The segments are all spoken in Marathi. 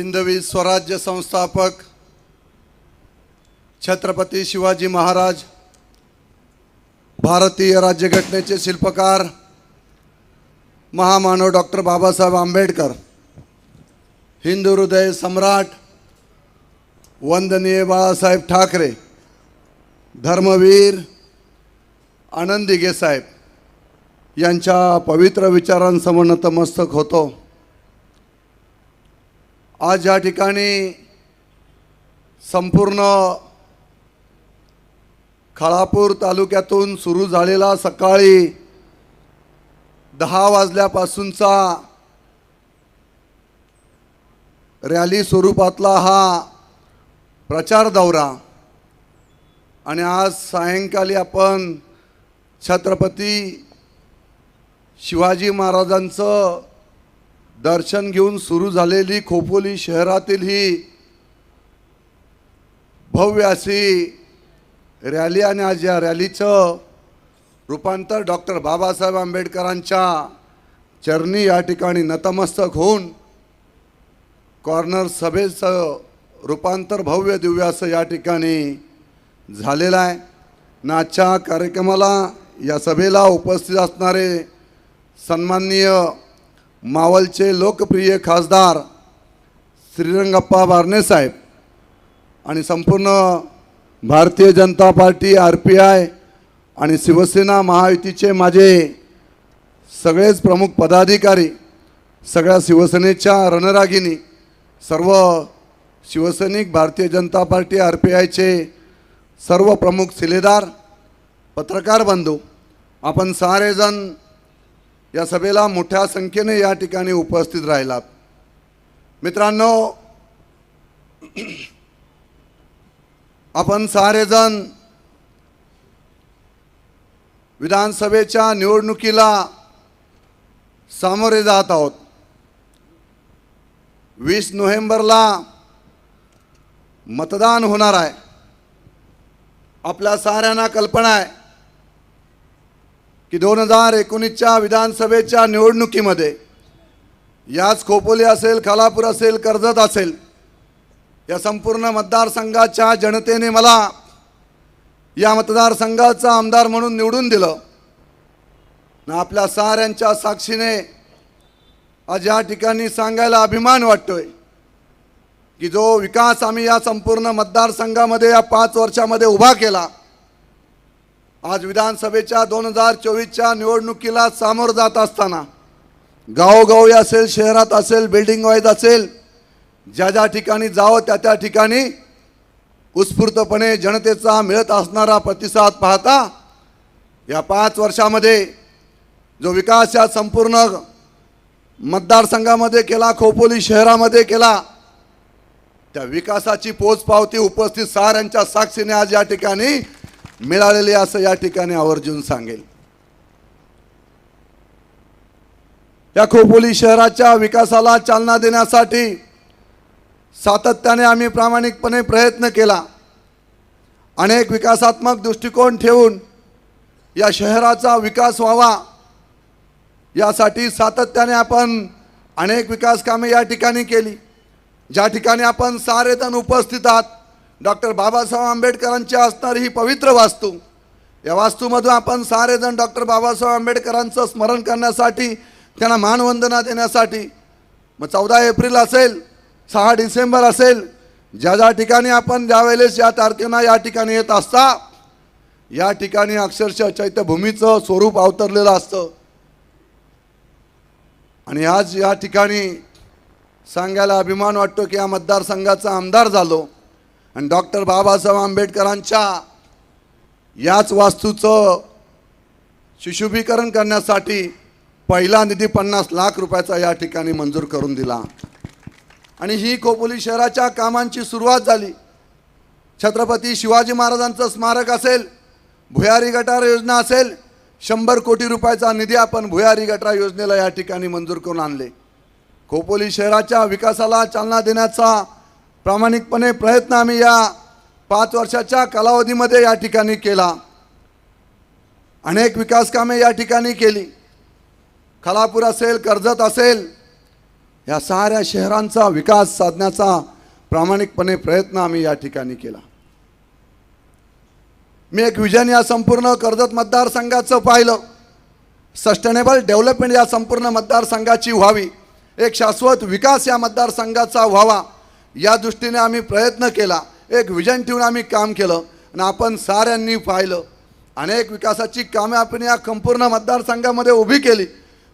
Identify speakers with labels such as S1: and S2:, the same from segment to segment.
S1: हिंदवी स्वराज्य संस्थापक छत्रपती शिवाजी महाराज भारतीय राज्यघटनेचे शिल्पकार महामानव डॉक्टर बाबासाहेब आंबेडकर. हिंदू हृदय सम्राट वंदनीय बाळासाहेब ठाकरे धर्मवीर आनंदी गेसाहेब यांच्या पवित्र विचारांसमोर नतमस्तक होतो. आज या ठिकाणी संपूर्ण खाळापूर तालुक्यातून सुरू झालेला सकाळी दहा वाजल्यापासूनचा रॅली स्वरूपातला हा प्रचार दौरा. आणि आज सायंकाली आपण छत्रपती शिवाजी महाराजांचं दर्शन घेऊन सुरू झालेली खोपोली शहरातील ही भव्य अशी रॅली आणि आज या रॅलीचं रूपांतर डॉक्टर बाबासाहेब आंबेडकरांच्या चरणी या ठिकाणी नतमस्तक होऊन कॉर्नर सभेचं रूपांतर भव्य दिव्य असं या ठिकाणी झालेलं आहे. नाच्या आजच्या कार्यक्रमाला या सभेला उपस्थित असणारे सन्माननीय मावलचे लोकप्रिय खासदार श्रीरंगप्पा बारणेसाहेब आणि संपूर्ण Bharatiya Janata Party R P I आणि शिवसेना महायुतीचे माझे सगळेच प्रमुख पदाधिकारी सगळ्या शिवसेनेच्या रणरागिनी सर्व शिवसैनिक भारतीय जनता पार्टी आर पी आयचे सर्व प्रमुख शिलेदार पत्रकार बंधू आपण सारेजण या सभेला मोठ्या संख्येने या ठिकाणी उपस्थित राहिलात. मित्रांनो आपण सारेजण विधानसभेच्या निवडणुकीला सामोरे जात आहोत. वीस नोव्हेंबरला मतदान होणार आहे. आपल्या साऱ्यांना कल्पना आहे. की दोन हजार एकोणीसच्या विधानसभेच्या निवडणुकीमध्ये याच खोपोली असेल खालापूर असेल कर्जत असेल या संपूर्ण मतदारसंघाच्या जनतेने मला या मतदारसंघाचा आमदार म्हणून निवडून दिलं. ना आपल्या साऱ्यांच्या साक्षीने आज या ठिकाणी सांगायला अभिमान वाटतोय की जो विकास आम्ही या संपूर्ण मतदारसंघामध्ये या पाच वर्षामध्ये उभा केला आज विधानसभेच्या दोन हजार चोवीसच्या निवडणुकीला सामोरं जात असताना गावोगावी असेल शहरात असेल बिल्डिंग वाईज असेल ज्या ज्या ठिकाणी जावं त्या त्या ठिकाणी उत्स्फूर्तपणे जनतेचा मिळत असणारा प्रतिसाद पाहता या पाच वर्षामध्ये जो विकास या संपूर्ण मतदारसंघामध्ये केला खोपोली शहरामध्ये केला त्या विकासाची पोचपावती उपस्थित साऱ्यांच्या साक्षीने आज या ठिकाणी मिळालेली असं या ठिकाणी आवर्जून सांगेल. या खोपोली शहराच्या विकासाला चालना देण्यासाठी सातत्याने आम्ही प्रामाणिकपणे प्रयत्न केला. अनेक विकासात्मक दृष्टिकोन ठेवून या शहराचा विकास व्हावा. यासाठी सातत्याने आपण अनेक विकास कामे या ठिकाणी केली. ज्या ठिकाणी आपण सारेजण उपस्थित आहात डॉक्टर बाबासाहेब आंबेडकरांची असणारी ही पवित्र वास्तू. या वास्तूमधून आपण सारेजण डॉक्टर बाबासाहेब आंबेडकरांचं स्मरण करण्यासाठी त्यांना मानवंदना देण्यासाठी मग चौदा एप्रिल असेल सहा डिसेंबर असेल ज्या ज्या ठिकाणी आपण ज्यावेळेस या तारखेना या ठिकाणी येत असता या ठिकाणी अक्षरशः चैत्यभूमीचं स्वरूप अवतरलेलं असतं. आणि आज या ठिकाणी सांगायला अभिमान वाटतो की या मतदारसंघाचा आमदार झालो. आणि डॉक्टर बाबासाहेब आंबेडकरांच्या याच वास्तूचं शिशुभीकरण करण्यासाठी पहिला निधी पन्नास लाख रुपयाचा या ठिकाणी मंजूर करून दिला. आणि ही खोपोली शहराच्या कामांची सुरुवात झाली. छत्रपती शिवाजी महाराजांचं स्मारक असेल भुयारी गटार योजना असेल शंभर कोटी रुपयाचा निधी आपण भुयारी गटार योजनेला या ठिकाणी मंजूर करून आणले. खोपोली शहराच्या विकासाला चालना देण्याचा प्रामाणिकपणे प्रयत्न आम्ही या पाच वर्षाच्या कालावधीमध्ये या ठिकाणी केला. अनेक विकासकामे या ठिकाणी केली. खालापूर असेल कर्जत असेल या साऱ्या शहरांचा विकास साधण्याचा प्रामाणिकपणे प्रयत्न आम्ही या ठिकाणी केला. मी एक विजन या संपूर्ण कर्जत मतदारसंघाचं पाहिलं. सस्टेनेबल डेव्हलपमेंट या संपूर्ण मतदारसंघाची व्हावी. एक शाश्वत विकास या मतदारसंघाचा व्हावा. या दृष्टीने आम्ही प्रयत्न केला. एक विजन ठेवून आम्ही काम केलं आणि आपण साऱ्यांनी पाहिलं. अनेक विकासाची कामे आपण या संपूर्ण मतदारसंघामध्ये उभी केली.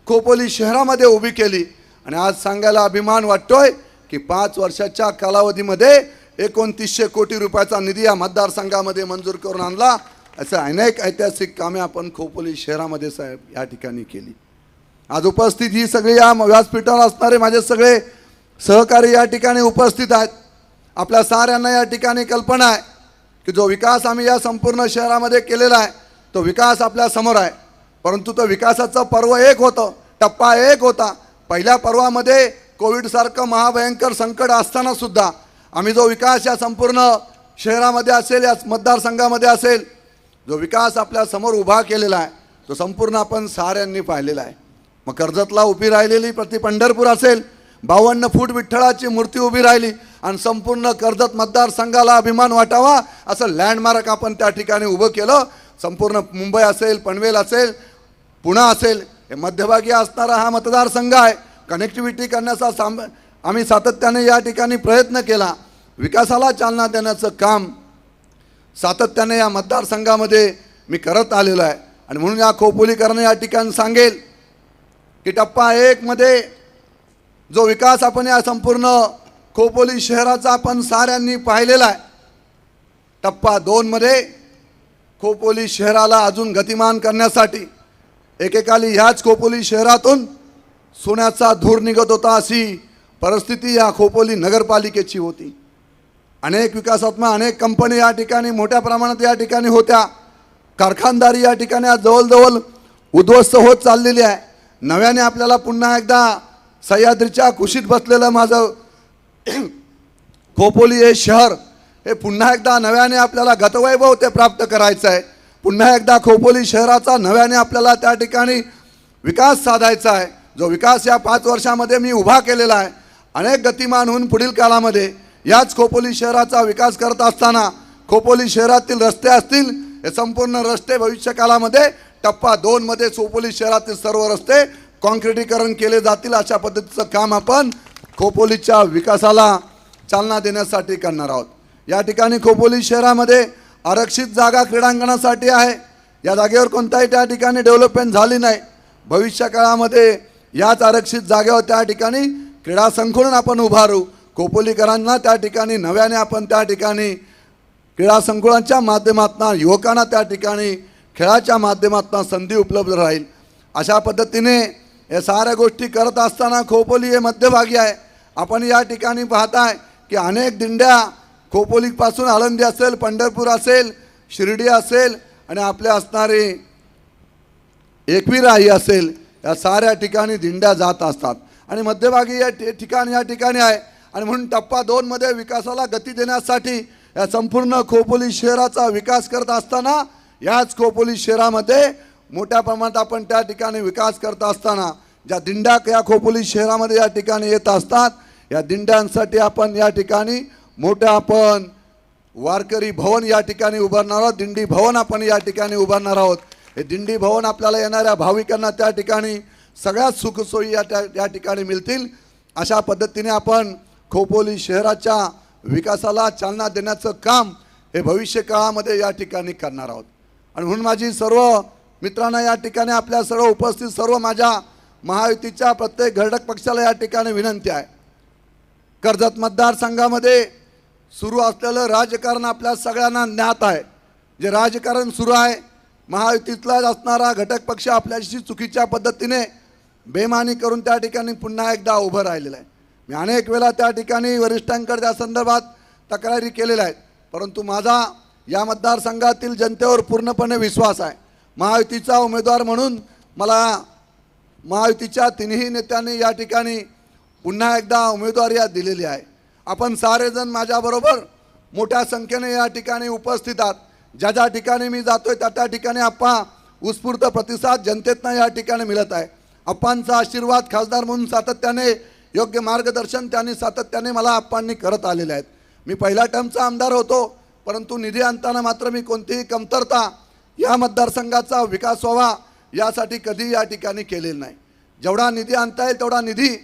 S1: खोपोली शहरामध्ये उभी केली. आणि आज सांगायला अभिमान वाटतोय की पाच वर्षाच्या कालावधीमध्ये एकोणतीसशे कोटी रुपयाचा निधी या मतदारसंघामध्ये मंजूर करून आणला. असं अनेक ऐतिहासिक कामे आपण खोपोली शहरामध्ये साहेब या ठिकाणी केली. आज उपस्थित ही सगळी या व्यासपीठावर असणारे माझे सगळे सहकारी या ठिकाणी उपस्थित आहेत. आपल्या साऱ्यांना या ठिकाणी कल्पना आहे की जो विकास आम्ही या संपूर्ण शहरामध्ये केलेला आहे तो विकास आपल्यासमोर आहे. परंतु तो विकासाचं पर्व एक होतं टप्पा एक होता. पहिल्या पर्वामध्ये कोविडसारखं महाभयंकर संकट असताना सुद्धा आम्ही जो विकास या संपूर्ण शहरामध्ये असेल या मतदारसंघामध्ये असेल जो विकास आपल्यासमोर उभा केलेला आहे तो संपूर्ण आपण साऱ्यांनी पाहिलेला आहे. मग कर्जतला उभी राहिलेली प्रति पंढरपूर असेल बावन्न फूट विठ्ठलाची मूर्ती उभी राहिली आणि संपूर्ण कर्जत मतदारसंघाला अभिमान वाटावा असं लँडमार्क आपण त्या ठिकाणी उभं केलं. संपूर्ण मुंबई असेल पनवेल असेल पुणा असेल हे मध्यभागी असणारा हा मतदारसंघ आहे. कनेक्टिव्हिटी करण्याचा साम आम्ही सातत्याने या ठिकाणी प्रयत्न केला. विकासाला चालना देण्याचं काम सातत्याने या मतदारसंघामध्ये मी करत आलेलो आहे. आणि म्हणून या खोपोलीकरण या ठिकाणी सांगेल की टप्पा एकमध्ये जो विकास आपण या संपूर्ण खोपोली शहराचा आपण साऱ्यांनी पाहिलेला आहे. टप्पा दोनमध्ये खोपोली शहराला अजून गतिमान करण्यासाठी एकेकाली ह्याच खोपोली शहरातून सोन्याचा धूर निघत होता अशी परिस्थिती या खोपोली नगरपालिकेची होती. अनेक विकासात्मक अनेक कंपनी या ठिकाणी मोठ्या प्रमाणात या ठिकाणी होत्या. कारखानदारी या ठिकाणी आज जवळजवळ उद्ध्वस्त होत चाललेली आहे. नव्याने आपल्याला पुन्हा एकदा सह्याद्रीच्या कुशीत बसलेलं माझं खोपोली हे शहर हे पुन्हा एकदा नव्याने आपल्याला गतवैभव ते प्राप्त करायचं आहे. पुन्हा एकदा खोपोली शहराचा नव्याने आपल्याला त्या ठिकाणी विकास साधायचा आहे. जो विकास या पाच वर्षामध्ये मी उभा केलेला आहे. अनेक गतिमान होऊन पुढील काळामध्ये याच खोपोली शहराचा विकास करत असताना खोपोली शहरातील रस्ते असतील हे संपूर्ण रस्ते भविष्य काळामध्ये टप्पा दोनमध्ये खोपोली शहरातील सर्व रस्ते कॉन्क्रिटीकरण केले जातील अशा पद्धतीचं काम आपण खोपोलीच्या विकासाला चालना देण्यासाठी करणार आहोत. या ठिकाणी खोपोली शहरामध्ये आरक्षित जागा क्रीडांगणासाठी आहे. या जागेवर कोणताही त्या ठिकाणी डेव्हलपमेंट झाली नाही. भविष्य काळामध्ये याच आरक्षित जागेवर त्या ठिकाणी क्रीडा संकुलन आपण उभारू. खोपोलीकरांना त्या ठिकाणी नव्याने आपण त्या ठिकाणी क्रीडा संकुलांच्या माध्यमातून युवकांना त्या ठिकाणी खेळाच्या माध्यमातून संधी उपलब्ध राहील. अशा पद्धतीने या साऱ्या गोष्टी करत असताना खोपोली हे मध्यभागी आहे. आपण या ठिकाणी पाहताय की अनेक दिंड्या खोपोलीपासून आळंदी असेल पंढरपूर असेल शिर्डी असेल आणि आपले असणारे एकविराई असेल या साऱ्या ठिकाणी दिंड्या जात असतात. आणि मध्यभागी या ठिकाण या ठिकाणी आहे. आणि म्हणून टप्पा दोनमध्ये विकासाला गती देण्यासाठी या संपूर्ण खोपोली शहराचा विकास करत असताना याच खोपोली शहरामध्ये मोठ्या प्रमाणात आपण त्या ठिकाणी विकास करत असताना ज्या दिंड्या या खोपोली शहरामध्ये या ठिकाणी येत असतात या दिंड्यांसाठी आपण या ठिकाणी मोठ्या आपण वारकरी भवन या ठिकाणी उभारणार आहोत दिंडी भवन आपण या ठिकाणी उभारणार आहोत. हे दिंडी भवन आपल्याला येणाऱ्या भाविकांना त्या ठिकाणी सगळ्यात सुखसोयी या त्या या ठिकाणी मिळतील. अशा पद्धतीने आपण खोपोली शहराच्या विकासाला चालना देण्याचं काम हे भविष्य काळामध्ये या ठिकाणी करणार आहोत. आणि म्हणून माझी सर्व मित्रांनो या ठिकाणी आपल्या सर्व उपस्थित सर्व माझ्या महायुतीच्या प्रत्येक घटक पक्षाला या ठिकाणी विनंती आहे. कर्जत मतदारसंघामध्ये सुरू असलेलं राजकारण आपल्या सगळ्यांना ज्ञात आहे. जे राजकारण सुरू आहे महायुतीतलाच असणारा घटक पक्ष आपल्याशी चुकीच्या पद्धतीने बेमानी करून त्या ठिकाणी पुन्हा एकदा उभं राहिलेलं आहे. मी अनेक वेळा त्या ठिकाणी वरिष्ठांकडे त्या संदर्भात तक्रारी केलेल्या आहेत. परंतु माझा या मतदारसंघातील जनतेवर पूर्णपणे विश्वास आहे. महायुतीचा उमेदवार म्हणून मला महायुतीच्या तिन्ही नेत्यांनी या ठिकाणी पुन्हा एकदा उमेदवारी दिलेली आहे. आपण सारेजण माझ्याबरोबर मोठ्या संख्येने या ठिकाणी उपस्थित आहात. ज्या ज्या ठिकाणी मी जातो आहे त्या त्या ठिकाणी आप्पा उत्स्फूर्त प्रतिसाद जनतेतनं या ठिकाणी मिळत आहे. अप्पांचा आशीर्वाद खासदार म्हणून सातत्याने योग्य मार्गदर्शन त्यांनी सातत्याने मला आप्पांनी करत आलेले आहेत. मी पहिल्या टर्मचा आमदार होतो परंतु निधी आणताना मात्र मी कोणतीही कमतरता या मतदारसंघाचा विकास व्हावा यासाठी कधी या ठिकाणी केलेला नाही. जेवढा निधी आणता येईल तेवढा निधी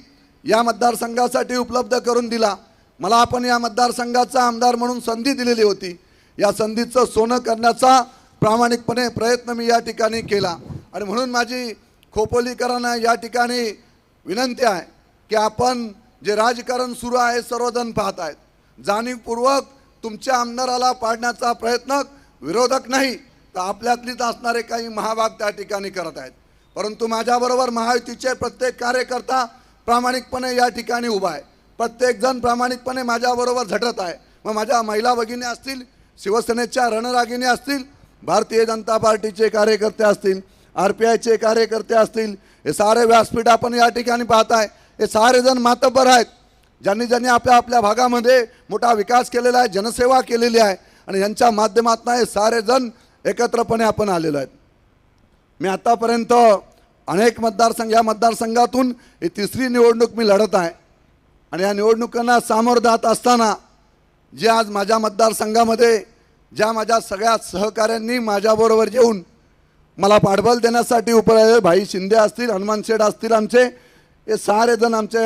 S1: या मतदारसंघासाठी उपलब्ध करून दिला. मला आपण या मतदारसंघाचा आमदार म्हणून संधी दिलेली होती. या संधीचं सोनं करण्याचा प्रामाणिकपणे प्रयत्न मी या ठिकाणी केला. आणि म्हणून माझी खोपोलीकरांना या ठिकाणी विनंती आहे की आपण जे राजकारण सुरू आहे सर्वजण पाहत आहेत. जाणीवपूर्वक तुमच्या आमदाराला पाडण्याचा प्रयत्न विरोधक नाही तर आपल्यातलीच असणारे काही महाभाग त्या ठिकाणी करत आहेत. परंतु माझ्याबरोबर महायुतीचे प्रत्येक कार्यकर्ता प्रामाणिकपणे या ठिकाणी उभा आहे. प्रत्येकजण प्रामाणिकपणे माझ्याबरोबर झटत आहे. मग माझ्या महिला भगिनी असतील शिवसेनेच्या रणरागिणी असतील भारतीय जनता पार्टीचे कार्यकर्ते असतील आर पी आयचे कार्यकर्ते असतील हे सारे व्यासपीठ आपण या ठिकाणी पाहत आहे. हे सारेजण मातबर मातब्बर आहेत. ज्यांनी ज्यांनी आपल्या आपल्या भागामध्ये मोठा विकास केलेला आहे जनसेवा केलेली आहे आणि यांच्या माध्यमातून हे सारेजण एकत्रपणे आपण आलेलो आहेत. मी आतापर्यंत अनेक मतदारसंघ या मतदारसंघातून ही तिसरी निवडणूक मी लढत आहे. आणि या निवडणुकांना सामोरं जात असताना जे आज माझ्या मतदारसंघामध्ये ज्या माझ्या सगळ्या सहकाऱ्यांनी माझ्याबरोबर येऊन मला पाठबळ देण्यासाठी उभं आहे भाई शिंदे असतील हनुमान शेठ असतील आमचे हे सारे जण आमचे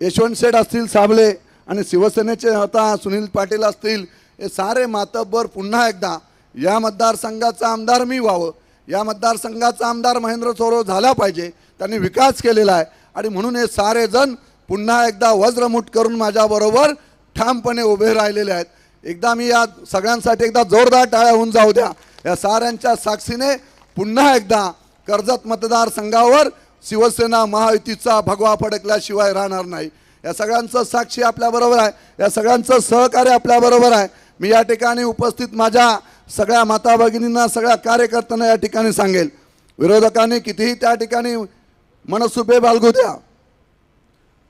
S1: यशवंत शेठ असतील साबळे आणि शिवसेनेचे आता सुनील पाटील असतील हे सारे मातब्बर पुन्हा एकदा या मतदारसंघाचा आमदार मी व्हावं या मतदारसंघाचा आमदार महेंद्र चोरव झाला पाहिजे त्यांनी विकास केलेला आहे. आणि म्हणून हे सारेजण पुन्हा एकदा वज्रमुठ करून माझ्याबरोबर ठामपणे उभे राहिलेले आहेत. एकदा मी या सगळ्यांसाठी एकदा जोरदार टाळ्या होऊन जाऊ द्या. या साऱ्यांच्या साक्षीने पुन्हा एकदा कर्जत मतदारसंघावर शिवसेना महायुतीचा भगवा फडकल्याशिवाय राहणार नाही. या सगळ्यांचं साक्षी आपल्याबरोबर आहे. या सगळ्यांचं सहकार्य आपल्याबरोबर आहे. मी या ठिकाणी उपस्थित माझ्या सगळ्या माता भगिनींना सगळ्या कार्यकर्त्यांना या ठिकाणी सांगेल. विरोधकांनी कितीही त्या ठिकाणी मनसुबे बाळगू द्या.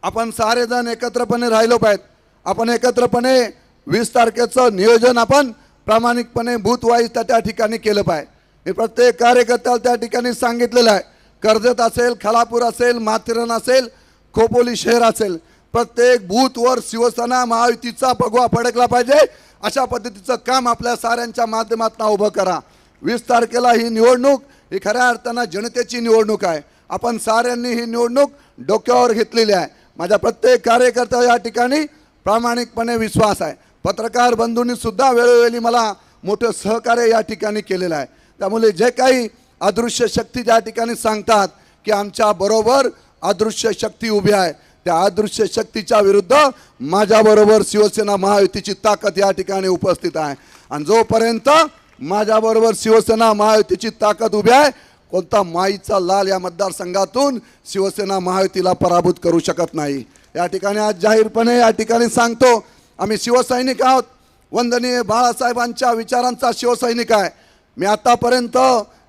S1: आपण सारेजण एकत्रपणे राहिलो पाहिजे आपण एकत्रपणे वीस तारखेचं नियोजन आपण प्रामाणिकपणे बूथवाईज त्या त्या ठिकाणी केलं पाहिजे. मी प्रत्येक कार्यकर्त्याला त्या ठिकाणी सांगितलेलं आहे. कर्जत असेल खालापूर असेल माथेरन असेल खोपोली शहर असेल प्रत्येक बूथवर शिवसेना महायुतीचा भगवा फडकला पाहिजे. अशा पद्धतीचं काम आपल्या साऱ्यांच्या माध्यमातून उभं करा. वीस तारखेला ही निवडणूक ही खऱ्या अर्थानं जनतेची निवडणूक आहे. आपण साऱ्यांनी ही निवडणूक डोक्यावर घेतलेली आहे. माझ्या प्रत्येक कार्यकर्त्या या ठिकाणी प्रामाणिकपणे विश्वास आहे. पत्रकार बंधूंनी सुद्धा वेळोवेळी मला मोठं सहकार्य या ठिकाणी केलेलं आहे. त्यामुळे जे काही अदृश्य शक्ती ज्या ठिकाणी सांगतात की आमच्या बरोबर अदृश्य शक्ती उभी आहे त्या अदृश्य शक्तीच्या विरुद्ध माझ्याबरोबर शिवसेना महायुतीची ताकद या ठिकाणी उपस्थित आहे. आणि जोपर्यंत माझ्याबरोबर शिवसेना महायुतीची ताकद उभी आहे कोणता माईचा लाल या मतदारसंघातून शिवसेना महायुतीला पराभूत करू शकत नाही. या ठिकाणी आज जाहीरपणे या ठिकाणी सांगतो आम्ही शिवसैनिक आहोत. वंदनीय बाळासाहेबांच्या विचारांचा शिवसैनिक आहे. मी आतापर्यंत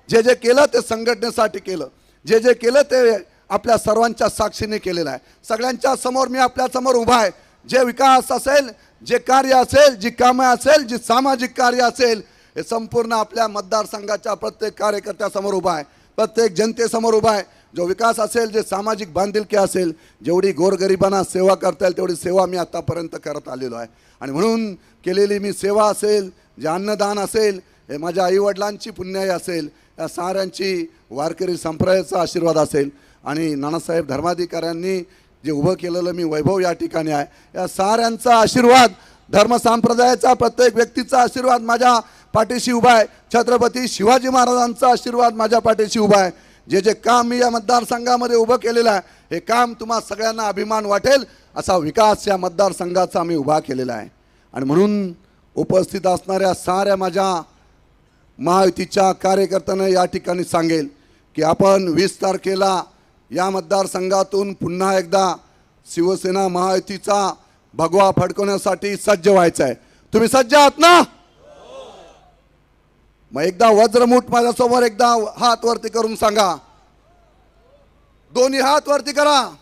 S1: जे जे केलं ते संघटनेसाठी केलं. जे जे केलं ते आपल्या सर्वांच्या साक्षीने केलेलं आहे. सगळ्यांच्या समोर मी आपल्यासमोर उभा आहे. जे विकास असेल जे कार्य असेल जी कामं असेल जी सामाजिक कार्य असेल हे संपूर्ण आपल्या मतदारसंघाच्या प्रत्येक कार्यकर्त्यासमोर उभा आहे. प्रत्येक जनतेसमोर उभा आहे. जो विकास असेल जे सामाजिक बांधिलकी असेल जेवढी गोरगरिबांना सेवा करता येईल तेवढी सेवा मी आत्तापर्यंत करत आलेलो आहे. आणि म्हणून केलेली मी सेवा असेल जे अन्नदान असेल हे माझ्या आईवडिलांची पुण्याई असेल या साऱ्यांची वारकरी संप्रदायाचा आशीर्वाद असेल. आणि नानासाहेब धर्माधिकाऱ्यांनी जे उभं केलेलं मी वैभव या ठिकाणी आहे या साऱ्यांचा आशीर्वाद धर्मसंप्रदायाचा प्रत्येक व्यक्तीचा आशीर्वाद माझ्या पाठीशी उभा आहे. छत्रपती शिवाजी महाराजांचा आशीर्वाद माझ्या पाठीशी उभा आहे. जे जे काम मी या मतदारसंघामध्ये उभं केलेलं आहे हे काम तुम्हा सगळ्यांना अभिमान वाटेल असा विकास या मतदारसंघाचा मी उभा केलेला आहे. आणि म्हणून उपस्थित असणाऱ्या साऱ्या माझ्या महायुतीच्या कार्यकर्त्यांना या ठिकाणी सांगेल की आपण वीस तारखेला या मतदारसंघातून पुन्हा एकदा शिवसेना महायुतीचा भगवा फडकवण्यासाठी सज्ज व्हायचं आहे तुम्ही सज्ज आहात ना? मग एकदा वज्रमुठ माझ्यासमोर एकदा हात वरती करून सांगा. दोन्ही हात वरती करा.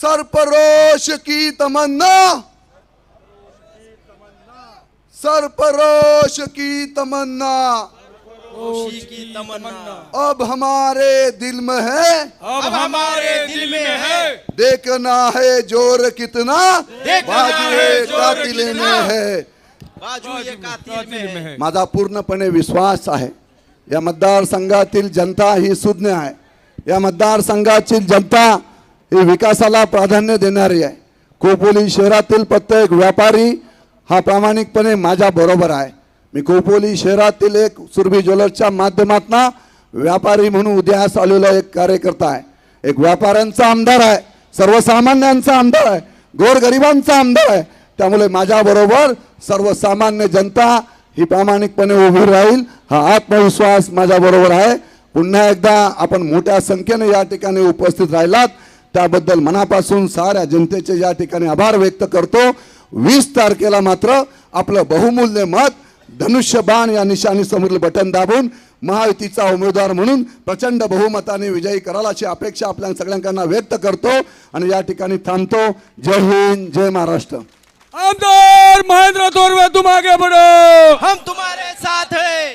S1: सरपरोश की तमन्ना. सरपरोश की तमन्ना.
S2: खुशी की तमन्ना।
S1: अब हमारे दिल में है।
S2: अब हमारे दिल में है।
S1: देखना है ज़ोर कितना।
S2: देखना
S1: बाजू
S2: है ज़ोर
S1: कातिले में
S2: कितना।
S1: है
S2: बाजू ये कातिल में है।
S1: माझा पूर्णपणे विश्वास आहे। या मतदारसंघातील जनता ही सुज्ञ आहे. या मतदारसंघाची जनता ही विकासाला प्राधान्य देणारी आहे. खोपोली शहरातील प्रत्येक व्यापारी हा प्रामाणिकपणे माझ्या बरोबर आहे. मी खोपोली शहरातील एक सुरभी ज्वेलर्सच्या माध्यमातून व्यापारी म्हणून उदयास आलेला एक कार्यकर्ता आहे. एक व्यापाऱ्यांचा आमदार आहे सर्वसामान्यांचा आमदार आहे गोरगरिबांचा आमदार आहे. त्यामुळे माझ्याबरोबर सर्वसामान्य जनता ही प्रामाणिकपणे उभी राहील हा आत्मविश्वास माझ्याबरोबर आहे. पुन्हा एकदा आपण मोठ्या संख्येने या ठिकाणी उपस्थित राहिलात. त्याबद्दल मनापासून साऱ्या जनतेचे या ठिकाणी आभार व्यक्त करतो. वीस तारखेला मात्र आपलं बहुमूल्य मत धनुष्य बाण या निशाणी समोरील बटन दाबून महायुतीचा उमेदवार म्हणून प्रचंड बहुमताने विजयी कराल अशी अपेक्षा आपल्या सगळ्यांकडून व्यक्त करतो आणि या ठिकाणी थांबतो. जय हिंद जय महाराष्ट्र.
S3: आमदार महेंद्र थोरवे तुम्हाला हम तुम्हारे साथ है।